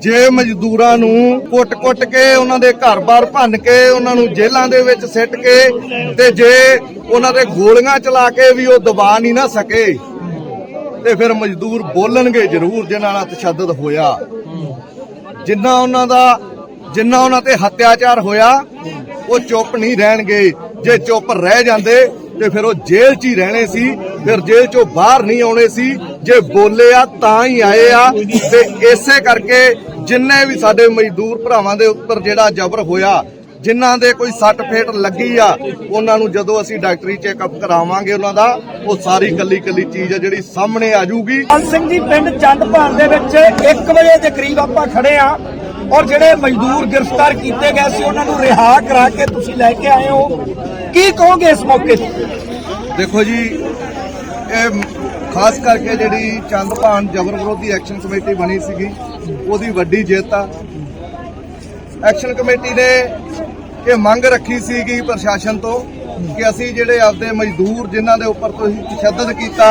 ਜੇ ਮਜ਼ਦੂਰਾਂ ਨੂੰ ਕੁੱਟ-ਕੁੱਟ ਕੇ ਉਹਨਾਂ ਦੇ ਘਰ-ਬਾਰ ਭੰਨ ਕੇ ਉਹਨਾਂ ਨੂੰ ਜੇਲ੍ਹਾਂ ਦੇ ਵਿੱਚ ਸਿੱਟ ਕੇ ਤੇ ਜੇ ਉਹਨਾਂ ਦੇ ਗੋਲੀਆਂ ਚਲਾ ਕੇ ਵੀ ਉਹ ਦਬਾ ਨਹੀਂ ਨਾ ਸਕੇ, ਤੇ ਫਿਰ ਮਜ਼ਦੂਰ ਬੋਲਣਗੇ ਜ਼ਰੂਰ ਜਿਨ੍ਹਾਂ ਨਾਲ ਤਸ਼ੱਦਦ ਹੋਇਆ। ਜਿੰਨਾ ਉਹਨਾਂ ਦਾ, ਜਿੰਨਾ ਉਹਨਾਂ ਤੇ ਹੱਤਿਆਚਾਰ ਹੋਇਆ, ਉਹ ਚੁੱਪ ਨਹੀਂ ਰਹਿਣਗੇ। ਜੇ ਚੁੱਪ ਰਹਿ ਜਾਂਦੇ, ਤੇ ਫਿਰ ਉਹ ਜੇਲ੍ਹ 'ਚ ਹੀ ਰਹਿਣੇ ਸੀ, ਫਿਰ ਜੇਲ੍ਹ 'ਚੋਂ ਬਾਹਰ ਨਹੀਂ ਆਉਣੇ ਸੀ। ਜੇ ਬੋਲੇ ਆ ਤਾਂ ਹੀ ਆਏ ਆ, ਤੇ ਇਸੇ ਕਰਕੇ ਜਿੰਨੇ ਵੀ ਸਾਡੇ ਮਜ਼ਦੂਰ ਭਰਾਵਾਂ ਦੇ ਉੱਪਰ ਜਿਹੜਾ ਜ਼ਬਰ ਹੋਇਆ ਜਿਨ੍ਹਾਂ ਦੇ ਕੋਈ ਸੱਟ ਫੇਟ ਲੱਗੀ ਆ ਉਹਨਾਂ ਨੂੰ ਜਦੋਂ ਅਸੀਂ ਡਾਕਟਰੀ ਚੈੱਕਅਪ ਕਰਾਵਾਂਗੇ ਉਹਨਾਂ ਦਾ ਉਹ ਸਾਰੀ ਕੱਲੀ ਕੱਲੀ ਚੀਜ਼ ਆ ਜਿਹੜੀ ਸਾਹਮਣੇ ਆ ਜਾਊਗੀ। ਪਾਲ ਸਿੰਘ ਜੀ ਪਿੰਡ ਚੰਦਪਾਲ ਦੇ ਵਿੱਚ 1 ਵਜੇ ਦੇ ਕਰੀਬ ਆਪਾਂ ਖੜੇ ਆ ਔਰ ਜਿਹੜੇ ਮਜ਼ਦੂਰ ਗ੍ਰਿਫਤਾਰ ਕੀਤੇ ਗਏ ਸੀ ਉਹਨਾਂ ਨੂੰ ਰਿਹਾ ਕਰਾ ਕੇ ਤੁਸੀਂ ਲੈ ਕੇ ਆਏ ਹੋ। ਕੀ ਕਹੋਗੇ ਇਸ ਮੌਕੇ ਤੇ? ਦੇਖੋ ਜੀ ਇਹ ਖਾਸ ਕਰਕੇ ਜਿਹੜੀ ਚੰਦਪਾਨ ਜਬਰ ਵਿਰੋਧੀ ਐਕਸ਼ਨ ਕਮੇਟੀ ਬਣੀ ਸੀਗੀ, ਉਹਦੀ ਵੱਡੀ ਜਿੱਤ ਆ। ਐਕਸ਼ਨ ਕਮੇਟੀ ਨੇ ਇਹ ਮੰਗ ਰੱਖੀ ਸੀਗੀ ਪ੍ਰਸ਼ਾਸਨ ਤੋਂ ਕਿ ਅਸੀਂ ਜਿਹੜੇ ਆਪਦੇ ਮਜ਼ਦੂਰ ਜਿਨ੍ਹਾਂ ਦੇ ਉੱਪਰ ਤੁਸੀਂ ਤਸ਼ੱਦਦ ਕੀਤਾ,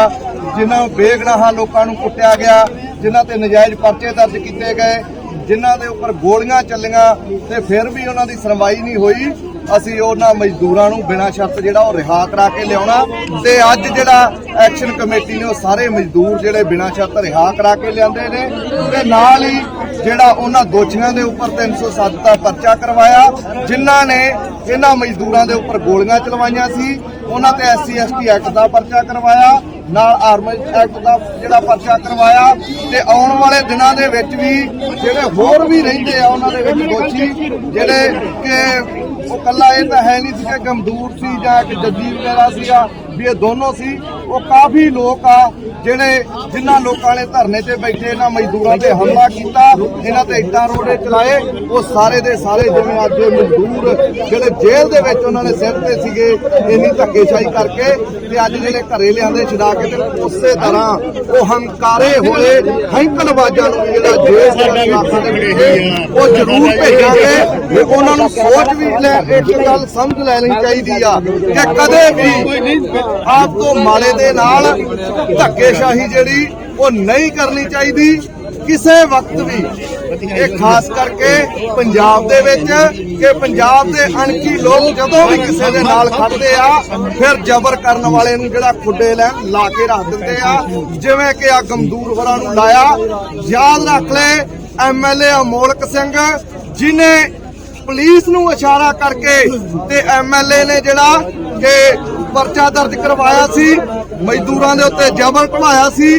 ਜਿਨ੍ਹਾਂ ਨੂੰ ਬੇਗਨਾਹਾਂ ਲੋਕਾਂ ਨੂੰ ਕੁੱਟਿਆ ਗਿਆ, ਜਿਨ੍ਹਾਂ ਤੇ ਨਜਾਇਜ਼ ਪਰਚੇ ਦਰਜ ਕੀਤੇ ਗਏ, ਜਿਨ੍ਹਾਂ ਦੇ ਉੱਪਰ ਗੋਲੀਆਂ ਚੱਲੀਆਂ ਤੇ ਫਿਰ ਵੀ ਉਹਨਾਂ ਦੀ ਸੁਣਵਾਈ ਨਹੀਂ ਹੋਈ। ਅਸੀਂ ਉਹਨਾਂ ਮਜ਼ਦੂਰਾਂ ਨੂੰ ਬਿਨਾਂ ਸ਼ਰਤ ਜਿਹੜਾ ਉਹ ਰਿਹਾ ਕਰਾ ਕੇ ਲਿਆਉਣਾ ਤੇ ਅੱਜ ਜਿਹੜਾ ਐਕਸ਼ਨ ਕਮੇਟੀ ਨੇ ਉਹ ਸਾਰੇ ਮਜ਼ਦੂਰ ਜਿਹੜੇ ਬਿਨਾਂ ਸ਼ਰਤ ਰਿਹਾ ਕਰਾ ਕੇ ਲਿਆਂਦੇ ਨੇ ਤੇ ਨਾਲ ਹੀ ਜਿਹੜਾ ਉਹਨਾਂ ਦੋਸ਼ੀਆਂ ਦੇ ਉੱਪਰ 307 ਦਾ ਪਰਚਾ ਕਰਵਾਇਆ, ਜਿਨ੍ਹਾਂ ਨੇ ਇਹਨਾਂ ਮਜ਼ਦੂਰਾਂ ਦੇ ਉੱਪਰ ਗੋਲੀਆਂ ਚਲਵਾਈਆਂ ਸੀ। ਉਹਨਾਂ ਤੇ ਐਸਸੀ ਐਸਟੀ ਐਕਟ ਦਾ ਪਰਚਾ ਕਰਵਾਇਆ, ਨਾਲ ਆਰਮਡ ਐਕਟ ਦਾ ਜਿਹੜਾ ਪਰਚਾ ਕਰਵਾਇਆ ਤੇ ਆਉਣ ਵਾਲੇ ਦਿਨਾਂ ਦੇ ਵਿੱਚ ਵੀ ਜਿਹੜੇ ਹੋਰ ਵੀ ਰਹਿੰਦੇ ਆ ਉਹਨਾਂ ਦੇ ਵਿੱਚ ਦੋਸ਼ੀ, ਜਿਹੜੇ ਕਿ ਉਹ ਕੱਲਾ ਇਹ ਤਾਂ ਹੈ ਨਹੀਂ ਸੀ ਕਿ ਗਮਦੂਰ ਸੀ ਜਾਂ ਕਿ ਜੱਜੀ ਵਗੈਰਾ ਸੀਗਾ, ਵੀ ਇਹ ਦੋਨੋਂ ਸੀ। ਉਹ ਕਾਫੀ ਲੋਕ ਆ ਜਿਹੜੇ ਜਿਨ੍ਹਾਂ ਲੋਕਾਂ ਨੇ ਧਰਨੇ ਤੇ ਬੈਠੇ, ਇਹਨਾਂ ਮਜ਼ਦੂਰਾਂ ਤੇ ਹਮਲਾ ਕੀਤਾ, ਇਹਨਾਂ ਤੇ ਇੱਟਾਂ ਰੋੜੇ ਚਲਾਏ, ਉਹ ਸਾਰੇ ਦੇ ਸਾਰੇ ਜਿਵੇਂ ਅੱਜ ਦੇ ਮਜ਼ਦੂਰ ਜਿਹੜੇ ਜੇਲ੍ਹ ਦੇ ਵਿੱਚ ਉਹਨਾਂ ਨੇ ਸਿਰ ਤੇ ਸੀਗੇ, ਇੰਨੀ ਧੱਕੇਸ਼ਾਹੀ ਕਰਕੇ ਤੇ ਅੱਜ ਜਿਹੜੇ ਘਰੇ ਲਿਆਂਦੇ ਛਡਾ ਕੇ ਤੇ ਉਸੇ ਤਰ੍ਹਾਂ ਉਹ ਹੰਕਾਰੇ ਹੋਏ ਹੈਂਕਲਬਾਜ਼ਾਂ ਨੂੰ ਜਿਹੜਾ ਜੇਲ੍ਹ ਦੇ ਇਲਾਕੇ ਵਿੱਚ ਉਹ ਜ਼ਰੂਰ ਭੇਜਾਂਗੇ ਤੇ ਉਹਨਾਂ ਨੂੰ ਸੋਚ ਵੀ ਲੈ, ਇੱਕ ਗੱਲ ਸਮਝ ਲੈਣੀ ਚਾਹੀਦੀ ਆ ਕਿ ਕਦੇ ਵੀ ਆਪ ਤੋਂ ਮਾੜੇ ਦੇ ਨਾਲ ਧੱਕੇਸ਼ਾਹੀ ਜਿਹੜੀ ਉਹ ਨਹੀਂ ਕਰਨੀ ਚਾਹੀਦੀ, ਕਿਸੇ ਵਕਤ ਵੀ। ਇਹ ਖਾਸ ਕਰਕੇ ਪੰਜਾਬ ਦੇ ਵਿੱਚ ਕਿ ਪੰਜਾਬ ਦੇ ਅਣਖੀ ਲੋਕ ਜਦੋਂ ਵੀ ਕਿਸੇ ਦੇ ਨਾਲ ਖੜਦੇ ਆ, ਫਿਰ ਜ਼ਬਰ ਕਰਨ ਵਾਲੇ ਨੂੰ ਜਿਹੜਾ ਖੁੱਡੇ ਲੈ ਲਾ ਕੇ ਰੱਖ ਦਿੰਦੇ ਆ। ਜਿਵੇਂ ਕਿ ਆ ਗਮਦੂਰ ਹੋਰਾਂ ਨੂੰ ਲਾਇਆ। ਯਾਦ ਰੱਖ ਲੈ ਐਮਐਲਏ ਅਮੋਲਕ ਸਿੰਘ, ਜਿਨੇ ਪੁਲਿਸ ਨੂੰ ਇਸ਼ਾਰਾ ਕਰਕੇ ਤੇ ਐਮਐਲਏ ਨੇ ਜਿਹੜਾ ਕਿ ਪਰਚਾ ਦਰਜ ਕਰਵਾਇਆ ਸੀ। ਮਜ਼ਦੂਰਾਂ ਦੇ ਉੱਤੇ ਜ਼ਬਰ ਢਾਇਆ ਸੀ।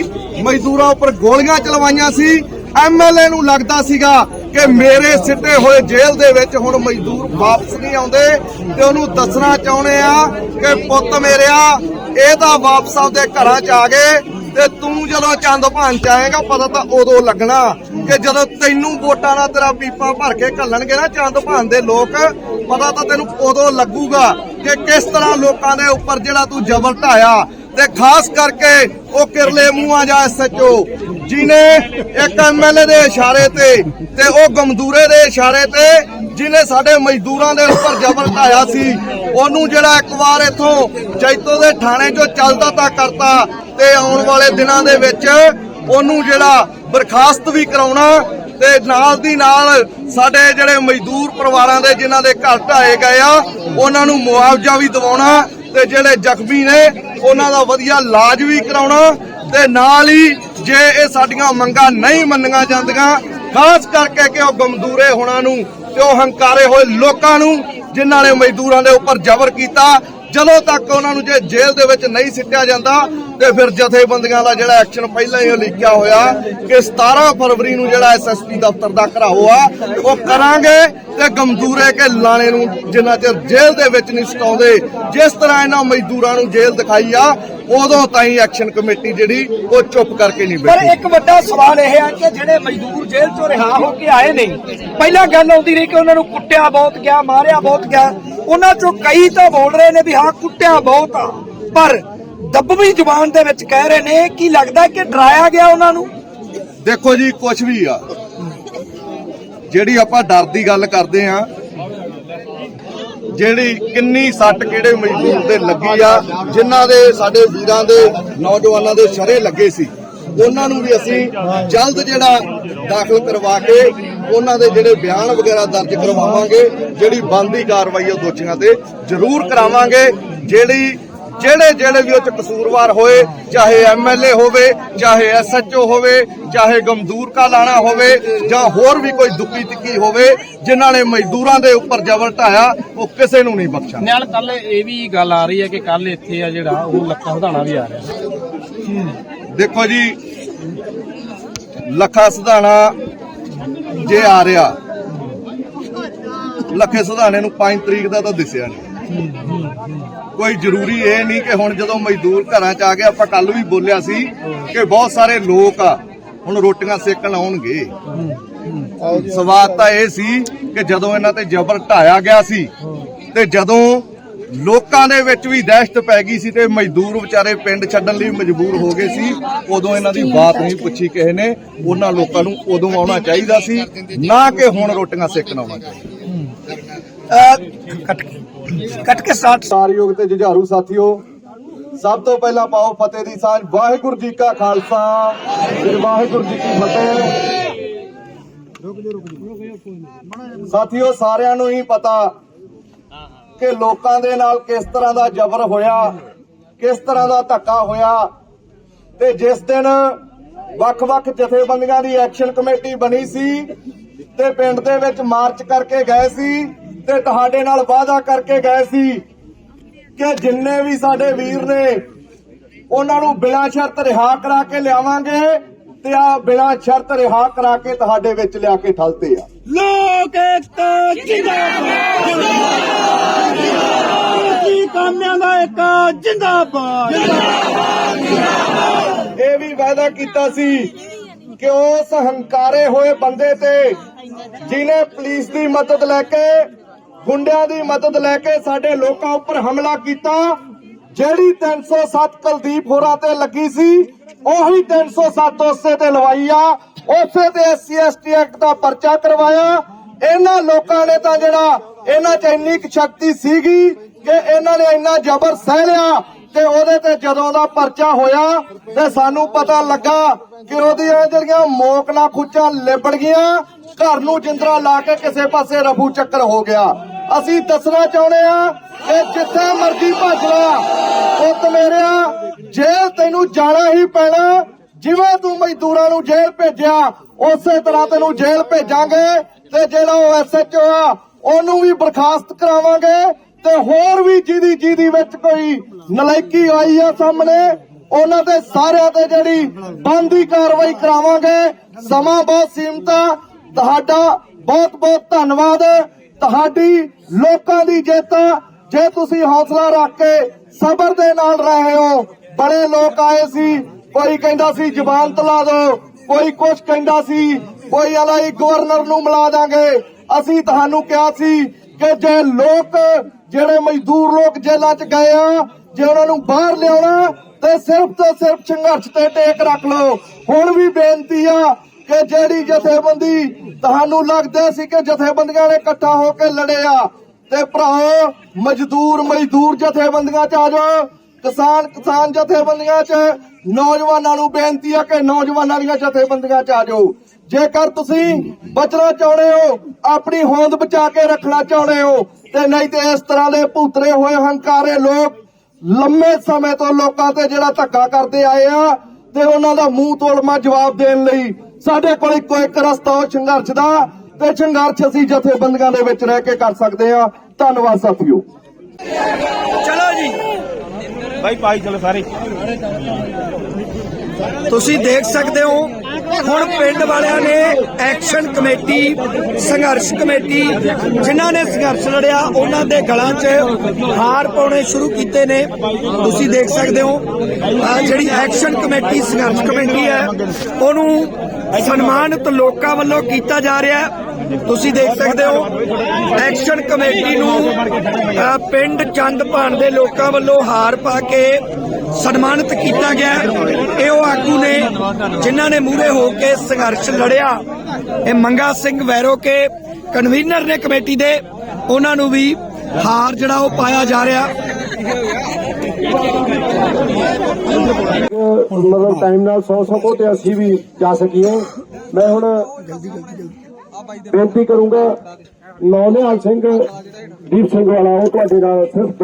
ਮਜ਼ਦੂਰਾਂ ਉੱਪਰ ਗੋਲੀਆਂ ਚਲਵਾਈਆਂ ਸੀ। ਐਮਐਲਏ ਨੂੰ ਲੱਗਦਾ ਸੀਗਾ ਕਿ ਮੇਰੇ ਸਿੱਟੇ ਹੋਏ ਜੇਲ੍ਹ ਦੇ ਵਿੱਚ ਹੁਣ ਮਜ਼ਦੂਰ ਵਾਪਸ ਨਹੀਂ ਆਉਂਦੇ। ਤੇ ਉਹਨੂੰ ਦੱਸਣਾ ਚਾਹੁੰਦੇ ਆ ਕਿ ਪੁੱਤ ਮੇਰਿਆ ਇਹ ਤਾਂ ਵਾਪਸ ਆਉਂਦੇ ਘਰਾਂ 'ਚ ਆ ਗਏ। ਤੇ ਤੂੰ ਜਦੋਂ ਚੰਦ ਭਾਂ ਚ ਆਏਗਾ, ਪਤਾ ਤਾਂ ਉਦੋਂ ਲੱਗਣਾ ਕਿ ਜਦੋਂ ਤੈਨੂੰ ਵੋਟਾਂ ਨਾਲ ਤੇਰਾ ਪੀਪਾ ਭਰ ਕੇ ਘੱਲਣਗੇ ਨਾ ਚੰਦ ਭਾਂ ਦੇ ਲੋਕ, ਪਤਾ ਤਾਂ ਤੈਨੂੰ ਉਦੋਂ ਲੱਗੂਗਾ ਕਿ ਕਿਸ ਤਰ੍ਹਾਂ ਲੋਕਾਂ ਦੇ ਉੱਪਰ ਜਿਹੜਾ ਤੂੰ ਜ਼ਬਰ ਢਾਇਆ ਤੇ ਖਾਸ ਕਰਕੇ ਉਹ ਕਿਰਲੇ ਮੂੰਹਾਂ ਜਾਂ ਐਸਐਚਓ ਜਿਨੇ ਇੱਕ ਐਮਐਲਏ ਦੇ ਇਸ਼ਾਰੇ ਤੇ ਤੇ ਉਹ ਗਮਦੂਰੇ ਦੇ ਇਸ਼ਾਰੇ ਤੇ ਜਿਨੇ ਸਾਡੇ ਮਜ਼ਦੂਰਾਂ ਦੇ ਉੱਪਰ ਜ਼ਬਰ ਢਾਇਆ ਸੀ, ਉਹਨੂੰ ਜਿਹੜਾ ਇੱਕ ਵਾਰ ਇਥੋਂ ਜੈਤੋ ਦੇ ਥਾਣੇ 'ਚੋਂ ਚੱਲਦਾ ਤਾਂ ਕਰਤਾ ਤੇ ਆਉਣ ਵਾਲੇ ਦਿਨਾਂ ਦੇ ਵਿੱਚ ਉਹਨੂੰ ਜਿਹੜਾ ਬਰਖਾਸਤ ਵੀ ਕਰਾਉਣਾ ਤੇ ਨਾਲ ਦੀ ਨਾਲ ਸਾਡੇ ਜਿਹੜੇ ਮਜ਼ਦੂਰ ਪਰਿਵਾਰਾਂ ਦੇ ਜਿਨ੍ਹਾਂ ਦੇ ਘਰ ਢਾਏ ਗਏ ਆ, ਉਹਨਾਂ ਨੂੰ ਮੁਆਵਜ਼ਾ ਵੀ ਦਿਵਾਉਣਾ ਤੇ ਜਿਹੜੇ ਜ਼ਖਮੀ ਨੇ, ਉਹਨਾਂ ਦਾ ਵਧੀਆ ਇਲਾਜ ਵੀ ਕਰਾਉਣਾ ਤੇ ਨਾਲ ਹੀ ਜੇ ਇਹ ਸਾਡੀਆਂ ਮੰਗਾਂ ਨਹੀਂ ਮੰਨੀਆਂ ਜਾਂਦੀਆਂ, ਖਾਸ ਕਰਕੇ ਕਿ ਉਹ ਗਮਦੂਰੇ ਹੋਣਾ ਨੂੰ ਤੇ ਉਹ ਹੰਕਾਰੇ ਹੋਏ ਲੋਕਾਂ ਨੂੰ ਜਿਨ੍ਹਾਂ ਨੇ ਮਜ਼ਦੂਰਾਂ ਦੇ ਉੱਪਰ ਜ਼ਬਰ ਕੀਤਾ, ਜਦੋਂ ਤੱਕ ਉਹਨਾਂ ਨੂੰ ਜੇ ਜੇਲ੍ਹ ਦੇ ਵਿੱਚ ਨਹੀਂ ਸਿੱਟਿਆ ਜਾਂਦਾ ਤੇ ਫਿਰ ਜਥੇਬੰਦੀਆਂ ਦਾ ਜਿਹੜਾ ਐਕਸ਼ਨ ਪਹਿਲਾਂ ਹੀ ਲਿਖਿਆ ਹੋਇਆ ਕਿ 17 ਫਰਵਰੀ ਨੂੰ ਜਿਹੜਾ ਐਸਐਸਪੀ ਦਫ਼ਤਰ ਦਾ ਘਰਾਓ ਆ ਉਹ ਕਰਾਂਗੇ ਤੇ ਗਮਦੂਰੇ ਕੇ ਲਾਣੇ ਨੂੰ ਜਿੰਨਾ ਚਿਰ ਜੇਲ੍ਹ ਦੇ ਵਿੱਚ ਨਹੀਂ ਸਟਾਉਂਦੇ ਜਿਸ ਤਰ੍ਹਾਂ ਇਹਨਾਂ ਮਜ਼ਦੂਰਾਂ ਨੂੰ ਜੇਲ੍ਹ ਦਿਖਾਈ ਆ ਉਦੋਂ ਤਾਈਂ ਐਕਸ਼ਨ ਕਮੇਟੀ ਜਿਹੜੀ ਉਹ ਚੁੱਪ ਕਰਕੇ ਨਹੀਂ ਪਰ ਬੈਠੀ। ਇੱਕ ਵੱਡਾ ਸਵਾਲ ਇਹ ਹੈ ਕਿ ਜਿਹੜੇ ਮਜ਼ਦੂਰ ਜੇਲ੍ਹ ਚੋਂ ਰਿਹਾ ਹੋ ਕੇ ਆਏ ਨੇ ਪਹਿਲਾਂ ਗੱਲ ਆਉਂਦੀ ਰਹੀ ਕਿ ਉਹਨਾਂ ਨੂੰ ਕੁੱਟਿਆ ਬਹੁਤ ਗਿਆ ਮਾਰਿਆ ਬਹੁਤ ਗਿਆ ਉਹਨਾਂ ਚੋਂ ਕਈ ਤਾਂ ਬੋਲ ਰਹੇ ਨੇ ਵੀ ਹਾਂ ਕੁੱਟਿਆ ਬਹੁਤ ਆ ਪਰ ਦੱਬਵੀਂ ਜ਼ੁਬਾਨ ਦੇ ਵਿੱਚ ਕਹਿ ਰਹੇ ਨੇ, ਕੀ ਲੱਗਦਾ ਕਿ ਡਰਾਇਆ ਗਿਆ ਉਹਨਾਂ ਨੂੰ? ਦੇਖੋ ਜੀ ਕੁਝ ਵੀ ਆ। ਜਿਹੜੀ ਆਪਾਂ ਡਰ ਦੀ ਗੱਲ ਕਰਦੇ ਆ ਜਿਹੜੀ ਕਿੰਨੀ ਸੱਟ ਕਿਹੜੇ ਮਜ਼ਦੂਰ ਦੇ ਲੱਗੀ ਆ, ਜਿਨ੍ਹਾਂ ਦੇ ਸਾਡੇ ਵੀਰਾਂ ਦੇ ਨੌਜਵਾਨਾਂ ਦੇ ਸ਼ਰੇ ਲੱਗੇ ਸੀ, ਉਹਨਾਂ ਨੂੰ ਵੀ ਅਸੀਂ ਜਲਦ ਜਿਹੜਾ ਦਾਖਲ ਕਰਵਾ ਕੇ, ਉਹਨਾਂ ਦੇ ਜਿਹੜੇ ਬਿਆਨ ਵਗੈਰਾ ਦਰਜ ਕਰਵਾਵਾਂਗੇ, ਜਿਹੜੀ ਬਣਦੀ ਕਾਰਵਾਈ ਉਹ ਦੋਸ਼ੀਆਂ ਤੇ ਜ਼ਰੂਰ ਕਰਾਵਾਂਗੇ, ਜਿਹੜੀ ਜਿਹੜੇ ਜਿਹੜੇ ਵੀ ਉਹ ਚ ਕਸੂਰਵਾਰ ਹੋਏ ਚਾਹੇ ਐਮਐਲਏ ਹੋਵੇ ਚਾਹੇ ਐਸਐਚਓ ਹੋਵੇ ਚਾਹੇ ਗਮਦੂਰ ਕਾ ਲਾਣਾ ਹੋਵੇ ਜਾਂ ਹੋਰ ਵੀ ਕੋਈ ਦੁੱਕੀ ਤਿੱਕੀ ਹੋਵੇ ਜਿਨ੍ਹਾਂ ਨੇ ਮਜ਼ਦੂਰਾਂ ਦੇ ਉੱਪਰ ਜ਼ਬਰ ਢਾਇਆ ਉਹ ਕਿਸੇ ਨੂੰ ਨਹੀਂ ਬਖਸ਼ਣਾ ਨਾਲ ਕੱਲ ਇਹ ਵੀ ਗੱਲ ਆ ਰਹੀ ਹੈ ਕਿ ਕੱਲ ਇੱਥੇ ਆ ਜਿਹੜਾ ਉਹ ਲੱਖਾ ਵਧਾਣਾ ਵੀ ਆ ਰਿਹਾ। ਦੇਖੋ ਜੀ ਲੱਖਾ ਸੁਧਾਣਾ ਜੇ ਆ ਰਿਹਾ ਲੱਖੇ ਸੁਧਾਣੇ ਨੂੰ 5 ਤਰੀਕ ਦਾ ਤਾਂ ਦਿਸਿਆ ਨਹੀਂ। ਕੋਈ ਜ਼ਰੂਰੀ ਇਹ ਨਹੀਂ ਕਿ ਹੁਣ ਜਦੋਂ ਮਜ਼ਦੂਰ ਘਰਾਂ ਚ ਆ ਗਏ ਆਪਾਂ ਕੱਲ ਵੀ ਬੋਲਿਆ ਸੀ ਕਿ ਬਹੁਤ ਸਾਰੇ ਲੋਕ ਆ ਹੁਣ ਰੋਟੀਆਂ ਸੇਕਣ ਆਉਣਗੇ। ਸਵਾਦ ਤਾਂ ਇਹ ਸੀ ਕਿ ਜਦੋਂ ਇਹਨਾਂ ਤੇ ਜ਼ਬਰ ਢਾਇਆ ਗਿਆ ਸੀ ਤੇ ਜਦੋਂ ਲੋਕਾਂ ਦੇ ਵਿੱਚ ਵੀ ਦਹਿਸ਼ਤ ਪੈ ਗਈ ਸੀ ਤੇ ਮਜ਼ਦੂਰ ਵਿਚਾਰੇ ਪਿੰਡ ਛੱਡਣ ਲਈ ਮਜਬੂਰ ਹੋ ਗਏ ਸੀ ਉਦੋਂ ਇਹਨਾਂ ਦੀ ਬਾਤ ਨਹੀਂ ਪੁੱਛੀ ਕਿਸੇ ਨੇ ਉਹਨਾਂ ਲੋਕਾਂ ਨੂੰ ਉਦੋਂ ਆਉਣਾ ਚਾਹੀਦਾ ਸੀ ਨਾ ਕਿ ਹੁਣ ਰੋਟੀਆਂ ਸੇਕਣ ਆਉਣਾ ਚਾਹੀਦਾ। ਕੱਟ ਕੇ ਕੱਟ ਸਾਰਯੋਗ ਤੇ ਜੁਝਾਰੂ ਸਾਥੀਓ, ਸਭ ਤੋਂ ਪਹਿਲਾਂ ਪਾਓ ਫਤਿਹ ਦੀ ਸਾਂਝ। ਵਾਹਿਗੁਰੂ ਜੀ ਕਾ ਖਾਲਸਾ। ਵਾਹਿਗੁਰੂ ਜੀ ਕੀ ਫਤਿਹ। ਸਾਥੀਓ, ਸਾਰਿਆਂ ਨੂੰ ਹੀ ਪਤਾ ਕਿ ਲੋਕਾਂ ਦੇ ਨਾਲ ਕਿਸ ਤਰ੍ਹਾਂ ਦਾ ਜ਼ਬਰ ਹੋਇਆ, ਕਿਸ ਤਰ੍ਹਾਂ ਦਾ ਧੱਕਾ ਹੋਇਆ ਤੇ ਜਿਸ ਦਿਨ ਵੱਖ-ਵੱਖ ਜਥੇਬੰਦੀਆਂ ਦੀ ਐਕਸ਼ਨ ਕਮੇਟੀ ਬਣੀ ਸੀ ਤੇ ਪਿੰਡ ਦੇ ਵਿੱਚ ਮਾਰਚ ਕਰਕੇ ਗਏ ਸੀ। ਤੇ ਤੁਹਾਡੇ ਨਾਲ ਵਾਅਦਾ ਕਰਕੇ ਗਏ ਸੀ ਕਿ ਜਿੰਨੇ ਵੀ ਸਾਡੇ ਵੀਰ ਨੇ ਉਹਨਾਂ ਨੂੰ ਬਿਨਾਂ ਸ਼ਰਤ ਰਿਹਾ ਕਰਾ ਕੇ ਲਿਆਵਾਂਗੇ ਤੇ ਆ ਬਿਨਾਂ ਸ਼ਰਤ ਰਿਹਾ ਕਰਾ ਕੇ ਤੁਹਾਡੇ ਵਿੱਚ ਲਿਆ ਕੇ ਠਲਤੇ ਆ। ਲੋਕ ਏਕਤਾ ਜਿੰਦਾਬਾਦ ਜਿੰਦਾਬਾਦ ਜੀ ਕਾਮਿਆਂ ਦਾ ਇੱਕ ਜਿੰਦਾਬਾਦ। ਇਹ ਵੀ ਵਾਅਦਾ ਕੀਤਾ ਸੀ ਕਿ ਉਸ ਹੰਕਾਰੇ ਹੋਏ ਬੰਦੇ ਤੇ ਜਿਨੇ ਪੁਲਿਸ ਦੀ ਮਦਦ ਲੈ ਕੇ ਗੁੰਡਿਆਂ ਦੀ ਮਦਦ ਲੈ ਕੇ ਸਾਡੇ ਲੋਕਾਂ ਉੱਪਰ ਹਮਲਾ ਕੀਤਾ। ਜਿਹੜੀ 307 ਕੁਲਦੀਪ ਹੋਰਾਂ ਤੇ ਲੱਗੀ ਸੀ, ਉਹੀ 307 ਉਸੇ ਤੇ ਲਵਾਈ ਆ। ਉਸੇ ਤੇ ਐਸਸੀ ਐਸਟੀ ਐਕਟ ਦਾ ਪਰਚਾ ਕਰਵਾਇਆ। ਇਹਨਾਂ ਲੋਕਾਂ ਨੇ ਤਾਂ ਜਿਹੜਾ ਇਹਨਾਂ 'ਚ ਇੰਨੀ ਸ਼ਕਤੀ ਸੀਗੀ ਕਿ ਇਹਨਾਂ ਨੇ ਇੰਨਾ ਜ਼ਬਰ ਸਹਿ ਲਿਆ। ਤੇ ਉਹਦੇ ਤੇ ਜਦੋਂ ਦਾ ਪਰਚਾ ਹੋਇਆ ਤੇ ਸਾਨੂੰ ਪਤਾ ਲੱਗਾ ਕਿ ਉਹਦੀਆਂ ਜਿਹੜੀਆਂ ਮੋਕ ਖੁੱਚਾਂ ਲਿਬੜ ਗਈਆਂ, ਘਰ ਨੂੰ ਜਿੰਦਰਾ ਲਾ ਕੇ ਕਿਸੇ ਪਾਸੇ ਰਫੂ ਚੱਕਰ ਹੋ ਗਿਆ। ਅਸੀਂ ਦੱਸਣਾ ਚਾਹੁੰਦੇ ਆ ਕਿ ਜਿੱਥੇ ਮਰਜ਼ੀ ਭੱਜ ਲਾ, ਪੁੱਤ ਮੇਰਿਆ, ਜੇਲ੍ਹ ਤੈਨੂੰ ਜਾਣਾ ਹੀ ਪੈਣਾ। ਜਿਵੇਂ ਤੂੰ ਮਜ਼ਦੂਰਾਂ ਨੂੰ ਜੇਲ੍ਹ ਭੇਜਿਆ, ਉਸੇ ਤਰ੍ਹਾਂ ਤੈਨੂੰ ਜੇਲ੍ਹ ਭੇਜਾਂਗੇ ਤੇ ਜਿਹੜਾ ਉਹ ਐਸਐਚਓ ਆ, ਉਹਨੂੰ ਵੀ ਬਰਖਾਸਤ ਕਰਾਵਾਂਗੇ। ਤੇ ਹੋਰ ਵੀ ਜਿਹਦੀ ਜਿਹਦੀ ਵਿੱਚ ਕੋਈ ਨਲਾਇਕੀ ਆਈ ਆ ਸਾਹਮਣੇ, ਉਹਨਾਂ ਤੇ ਸਾਰਿਆਂ ਤੇ ਜਿਹੜੀ ਬੰਦੀ ਕਾਰਵਾਈ ਕਰਾਵਾਂਗੇ। ਸਮਾਂ ਬਹੁਤ ਸੀਮਤ ਆ। ਤੁਹਾਡਾ ਬਹੁਤ ਬਹੁਤ ਧੰਨਵਾਦ। ਤੁਹਾਡੀ ਲੋਕਾਂ ਦੀ ਜਿੱਤ ਜੇ ਤੁਸੀਂ ਹੌਸਲਾ ਰੱਖ ਕੇ ਸਬਰ ਦੇ ਨਾਲ ਰਹੇ ਹੋ, ਬੜੇ ਲੋਕ ਆਏ ਸੀ। ਕੋਈ ਕਹਿੰਦਾ ਸੀ, ਜ਼ਬਾਨ ਤਲਾ ਦਿਓ। ਕੋਈ ਕੁਝ ਕਹਿੰਦਾ ਸੀ, ਕੋਈ ਅਲਾਈ ਗਵਰਨਰ ਨੂੰ ਮਿਲਾ ਦਾਂਗੇ। ਅਸੀਂ ਤੁਹਾਨੂੰ ਕਿਹਾ ਸੀ ਕਿ ਜੇ ਲੋਕ ਜਿਹੜੇ ਮਜ਼ਦੂਰ ਲੋਕ ਜੇਲ੍ਹਾਂ 'ਚ ਗਏ ਆ, ਜੇ ਉਹਨਾਂ ਨੂੰ ਬਾਹਰ ਲਿਆਉਣਾ, ਤੇ ਸਿਰਫ ਤੇ ਸਿਰਫ ਸੰਘਰਸ਼ ਤੇ ਟੇਕ ਰੱਖ ਲਓ। ਹੁਣ ਵੀ ਬੇਨਤੀ ਆ ਕਿ ਜਿਹੜੀ ਜਥੇਬੰਦੀ ਤੁਹਾਨੂੰ ਲੱਗਦਾ ਸੀ ਕਿ ਜਥੇਬੰਦੀਆਂ ਨੇ ਇਕੱਠਾ ਹੋ ਕੇ ਲੜਿਆ ਤੇ ਭਰਾਓ ਮਜ਼ਦੂਰ ਮਜ਼ਦੂਰ ਜਥੇਬੰਦੀਆਂ 'ਚ ਆ ਜਾਓ। ਕਿਸਾਨ ਕਿਸਾਨ ਜਥੇਬੰਦੀਆਂ 'ਚ ਨੌਜਵਾਨਾਂ ਨੂੰ ਬੇਨਤੀ ਆ ਕਿ ਨੌਜਵਾਨਾਂ ਦੀਆਂ ਜਥੇਬੰਦੀਆਂ 'ਚ ਆ ਜਾਓ। ਜੇਕਰ ਤੁਸੀਂ ਬਚਣਾ ਚਾਹੁੰਦੇ ਹੋ ਆਪਣੀ ਹੋਂਦ ਬਚਾ ਕੇ ਰੱਖਣਾ ਚਾਹੁੰਦੇ ਹੋ ਤੇ ਨਹੀਂ ਤੇ ਇਸ ਤਰ੍ਹਾਂ ਦੇ ਭੂਤਰੇ ਹੋਏ ਹੰਕਾਰੇ ਲੋਕ ਲੰਮੇ ਸਮੇਂ ਤੋਂ ਲੋਕਾਂ ਤੇ ਜਿਹੜਾ ਧੱਕਾ ਕਰਦੇ ਆਏ ਆ ਤੇ ਉਹਨਾਂ ਦਾ ਮੂੰਹ ਤੋੜਮਾ ਜਵਾਬ ਦੇਣ ਲਈ ਸਾਡੇ ਕੋਲ ਇੱਕੋ ਇੱਕ ਰਸਤਾ ਉਹ ਸੰਘਰਸ਼ ਦਾ ਤੇ ਸੰਘਰਸ਼ ਅਸੀਂ ਜਥੇਬੰਦੀਆਂ ਦੇ ਵਿੱਚ ਰਹਿ ਕੇ ਕਰ ਸਕਦੇ ਆ ਧੰਨਵਾਦ ਸਾਥੀਓ। ਚਲੋ ਜੀ। ਬਾਈ ਪਾਈ ਚਲੋ ਸਾਰੇ। ਤੁਸੀਂ ਦੇਖ ਸਕਦੇ ਹੋ ਹੁਣ ਪਿੰਡ ਵਾਲਿਆਂ ਨੇ ਐਕਸ਼ਨ ਕਮੇਟੀ ਸੰਘਰਸ਼ ਕਮੇਟੀ ਜਿਨ੍ਹਾਂ ਨੇ ਸੰਘਰਸ਼ ਲੜਿਆ ਉਹਨਾਂ ਦੇ ਗਲਾਂ 'ਚ ਹਾਰ ਪਾਉਣੇ ਸ਼ੁਰੂ ਕੀਤੇ ਨੇ। ਤੁਸੀਂ ਦੇਖ ਸਕਦੇ ਹੋ ਜਿਹੜੀ ਐਕਸ਼ਨ ਕਮੇਟੀ ਸੰਘਰਸ਼ ਕਮੇਟੀ ਹੈ ਉਹਨੂੰ ਸਨਮਾਨਿਤ ਲੋਕਾਂ ਵੱਲੋਂ ਕੀਤਾ ਜਾ ਰਿਹਾ ਹੈ। ਤੁਸੀਂ ਦੇਖ ਸਕਦੇ ਹੋ ਐਕਸ਼ਨ ਕਮੇਟੀ ਨੂੰ ਅਹ, ਪਿੰਡ ਚੰਦਪਾਨ ਦੇ ਲੋਕਾਂ ਵੱਲੋਂ ਹਾਰ ਪਾ ਕੇ ਸਨਮਾਨਿਤ ਕੀਤਾ ਗਿਆ ਹੈ। ਇਹ ਉਹ ਆਗੂ ਨੇ ਜਿਨ੍ਹਾਂ ਨੇ ਮੂਹਰੇ ਹੋ ਕੇ ਸੰਘਰਸ਼ ਲੜਿਆ। ਇਹ ਮੰਗਾ ਸਿੰਘ ਵੈਰੋ ਕੇ ਕਨਵੀਨਰ ਨੇ ਕਮੇਟੀ ਦੇ। ਉਹਨਾਂ ਨੂੰ ਵੀ ਹਾਰ ਜਿਹੜਾ ਉਹ ਪਾਇਆ ਜਾ ਰਿਹਾ। ਮਤਲਬ ਟਾਈਮ ਨਾਲ ਸੌ ਸਕੋ ਤੇ ਅਸੀਂ ਵੀ ਜਾ ਸਕੀਏ। ਮੈਂ ਹੁਣ ਬੇਨਤੀ ਕਰੂੰਗਾ, ਨੌਨਿਹਾਲ ਸਿੰਘ, ਦੀਪ ਸਿੰਘ ਵਾਲਾ, ਉਹ ਤੁਹਾਡੇ ਨਾਲ ਸਿਰਫ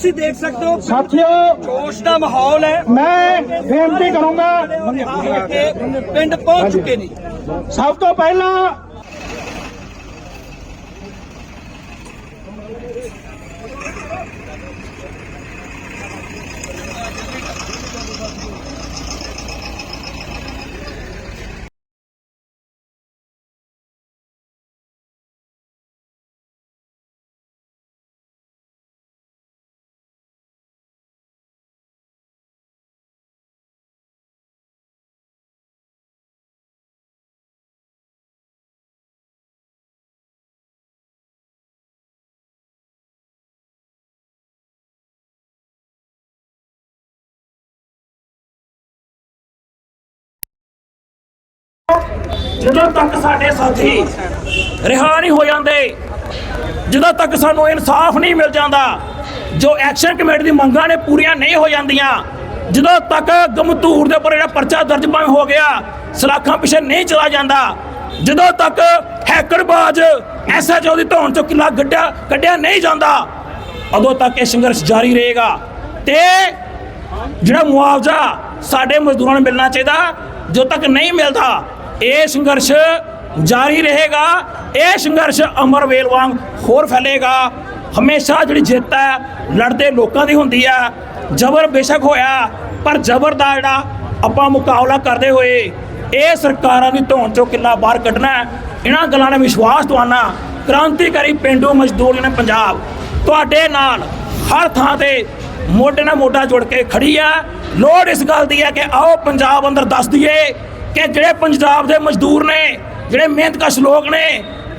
ਤੁਸੀਂ ਦੇਖ ਸਕਦੇ ਹੋ ਸਾਥੀਓ ਜੋਸ਼ ਦਾ ਮਾਹੌਲ ਹੈ। ਮੈਂ ਬੇਨਤੀ ਕਰੂੰਗਾ ਪਿੰਡ ਪਹੁੰਚ ਚੁੱਕੇ ਨੇ। ਸਭ ਤੋਂ ਪਹਿਲਾਂ ਜਦੋਂ ਤੱਕ ਸਾਡੇ ਸਾਥੀ ਰਿਹਾ ਨਹੀਂ ਹੋ ਜਾਂਦੇ, ਜਦੋਂ ਤੱਕ ਸਾਨੂੰ ਇਨਸਾਫ ਨਹੀਂ ਮਿਲ ਜਾਂਦਾ, ਜੋ ਐਕਸ਼ਨ ਕਮੇਟੀ ਦੀ ਮੰਗਾਂ ਨੇ ਪੂਰੀਆਂ ਨਹੀਂ ਹੋ ਜਾਂਦੀਆਂ, ਜਦੋਂ ਤੱਕ ਗਮਤੂਰ ਦੇ ਉੱਪਰ ਜਿਹੜਾ ਪਰਚਾ ਦਰਜ ਭਾਵੇਂ ਹੋ ਗਿਆ, ਸਲਾਖਾਂ ਪਿੱਛੇ ਨਹੀਂ ਚਲਾ ਜਾਂਦਾ, ਜਦੋਂ ਤੱਕ ਹੈਕਰਬਾਜ਼ ਐਸਐਚਓ ਦੀ ਧੌਣ ਚੋਂ ਕਿਲਾ ਗੱਡਿਆ, ਕੱਢਿਆ ਨਹੀਂ ਜਾਂਦਾ, ਉਦੋਂ ਤੱਕ ਇਹ ਸੰਘਰਸ਼ ਜਾਰੀ ਰਹੇਗਾ। ਤੇ ਜਿਹੜਾ ਮੁਆਵਜ਼ਾ ਸਾਡੇ ਮਜ਼ਦੂਰਾਂ ਨੂੰ ਮਿਲਣਾ ਚਾਹੀਦਾ, ਜੋ ਤੱਕ ਨਹੀਂ ਮਿਲਦਾ ਇਹ ਸੰਘਰਸ਼ ਜਾਰੀ ਰਹੇਗਾ, ਇਹ ਸੰਘਰਸ਼ ਅਮਰ ਵੇਲ ਵਾਂਗ ਹੋਰ ਫੈਲੇਗਾ। ਹਮੇਸ਼ਾ ਜਿਹੜੀ ਜਿੱਤ ਹੈ, ਲੜਦੇ ਲੋਕਾਂ ਦੀ ਹੁੰਦੀ ਆ ਜ਼ਬਰ ਬੇਸ਼ੱਕ ਹੋਇਆ, ਪਰ ਜ਼ਬਰ ਦਾ ਜਿਹੜਾ ਆਪਾਂ ਮੁਕਾਬਲਾ ਕਰਦੇ ਹੋਏ ਇਹ ਸਰਕਾਰਾਂ ਦੀ ਧੌਣ ਚੋਂ ਕਿੱਲਾ ਬਾਹਰ ਕੱਢਣਾ ਇਹਨਾਂ ਗੱਲਾਂ ਨੇ ਵਿਸ਼ਵਾਸ ਦਵਾਨਾ ਕ੍ਰਾਂਤੀਕਾਰੀ ਪਿੰਡੂ ਮਜ਼ਦੂਰ ਨੇ ਪੰਜਾਬ, ਤੁਹਾਡੇ ਨਾਲ ਹਰ ਥਾਂ ਤੇ ਮੋਢੇ ਨਾਲ ਮੋਢਾ ਜੋੜ ਕੇ ਖੜੀ ਆ ਲੋੜ ਇਸ ਗੱਲ ਦੀ ਹੈ ਕਿ ਆਓ ਪੰਜਾਬ ਅੰਦਰ ਦੱਸ ਦਈਏ ਕਿ ਜਿਹੜੇ ਪੰਜਾਬ ਦੇ ਮਜ਼ਦੂਰ ਨੇ, ਜਿਹੜੇ ਮਿਹਨਤਕਸ਼ ਲੋਕ ਨੇ,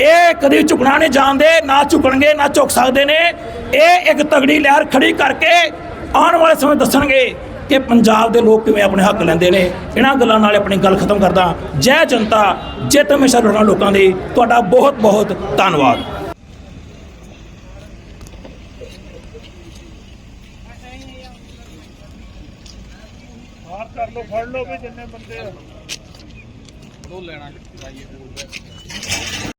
ਇਹ ਕਦੀ ਝੁਕਣਾ ਨਹੀਂ ਜਾਣਦੇ, ਨਾ ਝੁਕਣਗੇ, ਨਾ ਝੁਕ ਸਕਦੇ ਨੇ। ਇਹ ਇੱਕ ਤਗੜੀ ਲਹਿਰ ਖੜੀ ਕਰਕੇ ਆਉਣ ਵਾਲੇ ਸਮੇਂ ਦੱਸਣਗੇ ਕਿ ਪੰਜਾਬ ਦੇ ਲੋਕ ਕਿਵੇਂ ਆਪਣੇ ਹੱਕ ਲੈਂਦੇ ਨੇ। ਇਹਨਾਂ ਗੱਲਾਂ ਨਾਲ ਆਪਣੀ ਗੱਲ ਖਤਮ ਕਰਦਾ ਜੈ ਜਨਤਾ, ਜਿੱਤ ਹਮੇਸ਼ਾ ਲੜਨਾ ਲੋਕਾਂ ਦੀ। ਤੁਹਾਡਾ ਬਹੁਤ ਬਹੁਤ ਧੰਨਵਾਦ ਦੋ ਲੈਣਾ। ਚਾਹੀਏ